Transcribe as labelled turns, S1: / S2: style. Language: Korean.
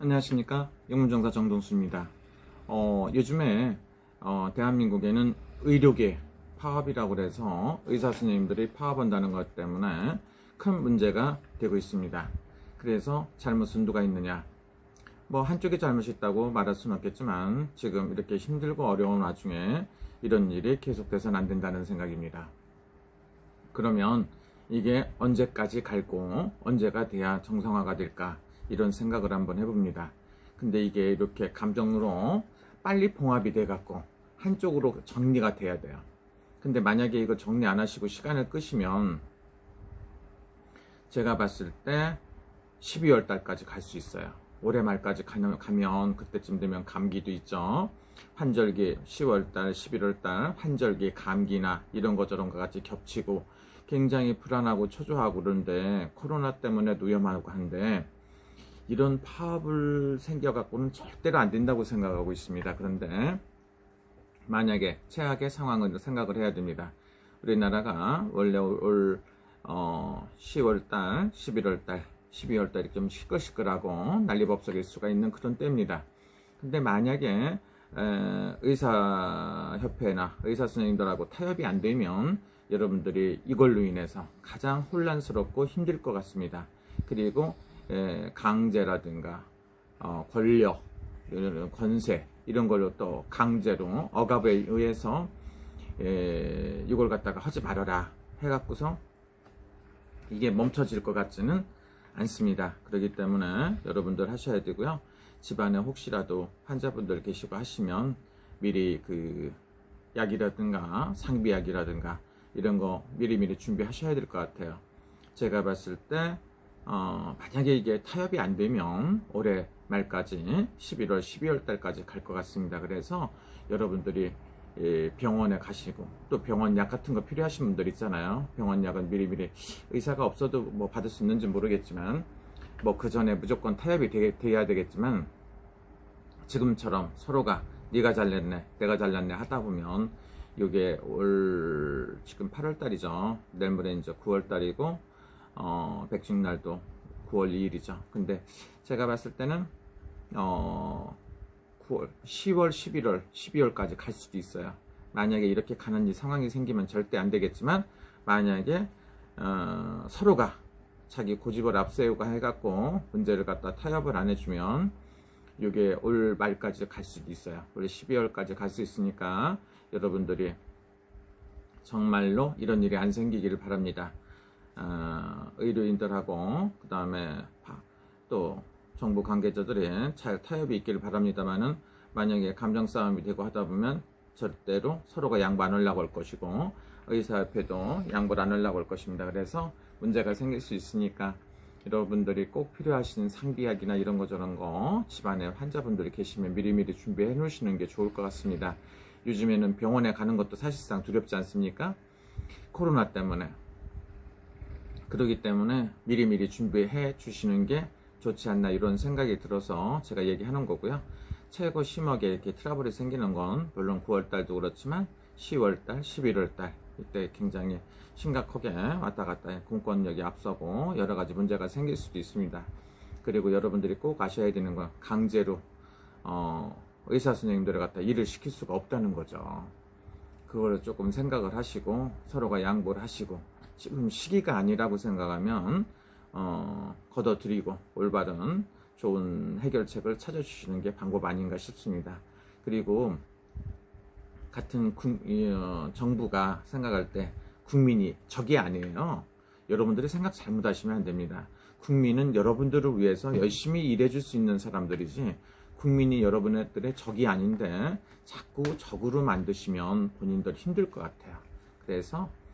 S1: 안녕하십니까 영문정사 정동수입니다. 어, 요즘에 어, 대한민국에는 의료계 파업이라고 그래서 의사 선생님들이 파업한다는 것 때문에 큰 문제가 되고 있습니다. 그래서 잘못은 누가 있느냐? 뭐 한쪽이 잘못이 있다고 말할 수는 없겠지만 지금 이렇게 힘들고 어려운 와중에 이런 일이 계속돼서는 안 된다는 생각입니다. 그러면 이게 언제까지 갈고 언제가 돼야 정상화가 될까 이런 생각을 한번 해봅니다. 근데 이게 이렇게 감정으로 빨리 봉합이 돼갖고 한쪽으로 정리가 돼야 돼요. 근데 만약에 이거 정리 안 하시고 시간을 끄시면 제가 봤을 때 12월 달까지 갈 수 있어요. 올해 말까지 가면, 그때쯤 되면 감기도 있죠. 환절기 10월 달, 11월 달 환절기 감기나 이런 거 저런 거 같이 겹치고 굉장히 불안하고 초조하고 그런데 코로나 때문에 위험하고 한데 이런 파업을 생겨갖고는 절대로 안 된다고 생각하고 있습니다. 그런데 만약에 최악의 상황을 생각을 해야 됩니다. 우리나라가 원래 올, 올 어, 10월달, 11월달, 12월달이 좀 시끌시끌하고 난리법석일 수가 있는 그런 때입니다. 근데 만약에 에, 의사협회나 의사 선생님들하고 타협이 안 되면 여러분들이 이걸로 인해서 가장 혼란스럽고 힘들 것 같습니다. 그리고 에, 강제라든가 어, 권력, 권세 이런 걸로 또 강제로 억압에 의해서 에, 이걸 갖다가 하지 말아라 해갖고서 이게 멈춰질 것 같지는 않습니다. 그렇기 때문에 여러분들 하셔야 되고요. 집안에 혹시라도 환자분들 계시고 하시면 미리 그 약이라든가 상비약이라든가 이런 거 미리미리 준비하셔야 될 것 같아요. 제가 봤을 때 어, 만약에 이게 타협이 안 되면 올해 말까지 11월, 12월 달까지 갈 것 같습니다. 그래서 여러분들이 예, 병원에 가시고 또 병원 약 같은 거 필요하신 분들 있잖아요. 병원 약은 미리미리 의사가 없어도 뭐 받을 수 있는지 모르겠지만 뭐 그 전에 무조건 타협이 되, 돼야 되겠지만 지금처럼 서로가 네가 잘냈네, 내가 잘났네 하다 보면 이게 올 지금 8월 달이죠. 내일 모레 이제 9월 달이고 어, 백신 날도 9월 2일이죠. 근데 제가 봤을 때는 어 9월, 10월, 11월, 12월까지 갈 수도 있어요. 만약에 이렇게 가는 이 상황이 생기면 절대 안 되겠지만 만약에 어, 서로가 자기 고집을 앞세우고 해갖고 문제를 갖다 타협을 안 해주면 이게 올 말까지 갈 수도 있어요. 올 12월까지 갈 수 있으니까 여러분들이 정말로 이런 일이 안 생기기를 바랍니다. 어, 의료인들하고 그 다음에 또 정부 관계자들이 잘 타협이 있기를 바랍니다만은 만약에 감정 싸움이 되고 하다 보면 절대로 서로가 양보 안 하려고 할 것이고 의사협회도 양보를 안 하려고 할 것입니다. 그래서 문제가 생길 수 있으니까 여러분들이 꼭 필요하신 상비약이나 이런 거 저런 거 집안에 환자분들이 계시면 미리미리 준비해 놓으시는 게 좋을 것 같습니다. 요즘에는 병원에 가는 것도 사실상 두렵지 않습니까? 코로나 때문에. 그러기 때문에 미리미리 준비해 주시는 게 좋지 않나 이런 생각이 들어서 제가 얘기하는 거고요. 최고 심하게 이렇게 트러블이 생기는 건 물론 9월 달도 그렇지만 10월 달, 11월 달 이때 굉장히 심각하게 왔다 갔다 해 공권력이 앞서고 여러 가지 문제가 생길 수도 있습니다. 그리고 여러분들이 꼭 아셔야 되는 건 강제로 어, 의사 선생님들을 갖다 일을 시킬 수가 없다는 거죠. 그걸 조금 생각을 하시고 서로가 양보를 하시고 시기가 아니라고 생각하면 어, 걷어들이고 올바른 좋은 해결책을 찾아주시는 게 방법 아닌가 싶습니다. 그리고 같은 국- 이, 어, 정부가 생각할 때 국민이 적이 아니에요. 여러분들이 생각 잘못하시면 안 됩니다. 국민은 여러분들을 위해서 열심히 일해줄 수 있는 사람들이지 국민이 여러분들의 적이 아닌데 자꾸 적으로 만드시면 본인들 힘들 것 같아요. 그래서